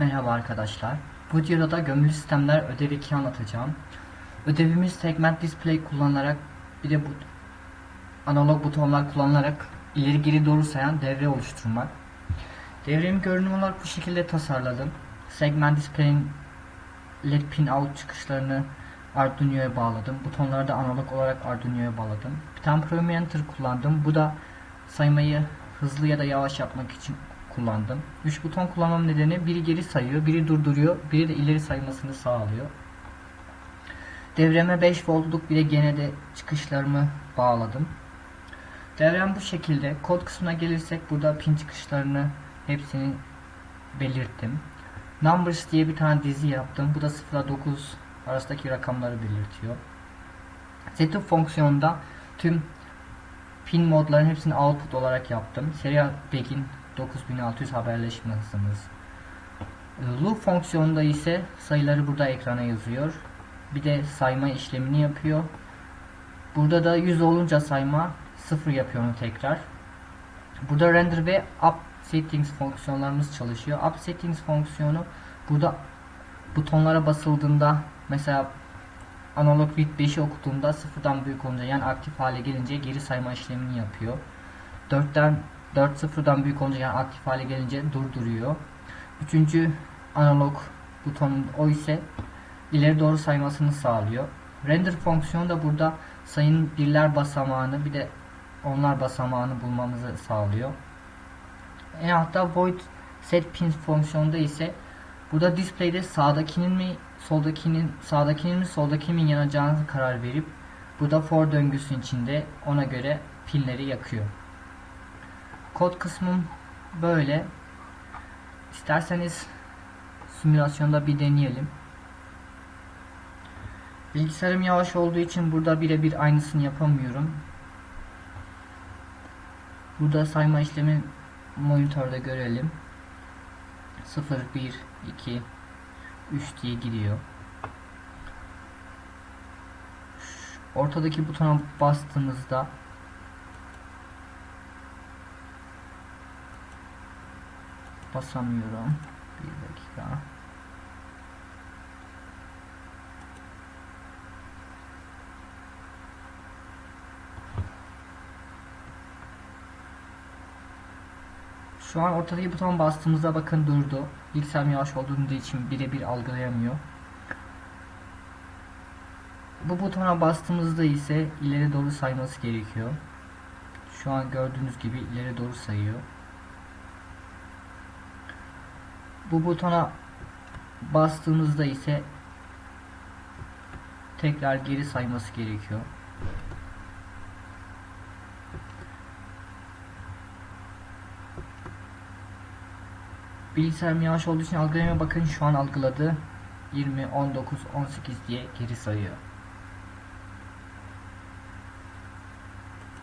Merhaba arkadaşlar. Bu videoda gömülü sistemler ödev 2 anlatacağım. Ödevimiz segment display kullanarak bir de bu analog butonlar kullanılarak ileri geri doğru sayan devre oluşturmak. Devremi görünüm olarak bu şekilde tasarladım. Segment display'in LED pin out çıkışlarını Arduino'ya bağladım. Butonları da analog olarak Arduino'ya bağladım. Bir tane Prometer kullandım. Bu da saymayı hızlı ya da yavaş yapmak için kullandım. 3 buton kullanmam nedeni biri geri sayıyor, biri durduruyor, biri de ileri saymasını sağlıyor. Devreme 5 voltluk bir de gene de çıkışlarımı bağladım. Devrem bu şekilde. Kod kısmına gelirsek burada pin çıkışlarını hepsini belirttim. Numbers diye bir tane dizi yaptım. Bu da 0 ile 9 arasındaki rakamları belirtiyor. Setup fonksiyonunda tüm pin modların hepsini output olarak yaptım. Serial begin 9600 haberleşme hızımız. Loop fonksiyonunda ise sayıları burada ekrana yazıyor. Bir de sayma işlemini yapıyor. Burada da 100 olunca sayma 0 yapıyor onu tekrar. Burada render ve up settings fonksiyonlarımız çalışıyor. Up settings fonksiyonu burada butonlara basıldığında mesela analog bit 5'i okuduğumda sıfırdan büyük olunca yani aktif hale gelince geri sayma işlemini yapıyor. 4'ten 4 sıfırdan büyük olunca yani aktif hale gelince durduruyor. Üçüncü analog butonun o ise ileri doğru saymasını sağlıyor. Render fonksiyonu da burada sayının birler basamağını bir de onlar basamağını bulmamızı sağlıyor. En altta void set pin fonksiyonunda ise burada display'de sağdakinin mi soldakinin sağdakinin mi soldakinin mi yanacağını karar verip burada for döngüsü içinde ona göre pinleri yakıyor. Kod kısmım böyle. İsterseniz simülasyonda bir deneyelim. Bilgisayarım yavaş olduğu için burada birebir aynısını yapamıyorum. Burada sayma işlemi monitörde görelim. 0, 1, 2, 3 diye gidiyor. Ortadaki butona bastığımızda basamıyorum. Bir dakika. Şu an ortadaki butona bastığımızda bakın durdu. Bilgisayarım yavaş olduğu için birebir algılayamıyor. Bu butona bastığımızda ise ileri doğru sayması gerekiyor. Şu an gördüğünüz gibi ileri doğru sayıyor. Bu butona bastığımızda ise tekrar geri sayması gerekiyor. Bilgisayarım yavaş olduğu için algılamaya bakın şu an algıladı. 20, 19, 18 diye geri sayıyor.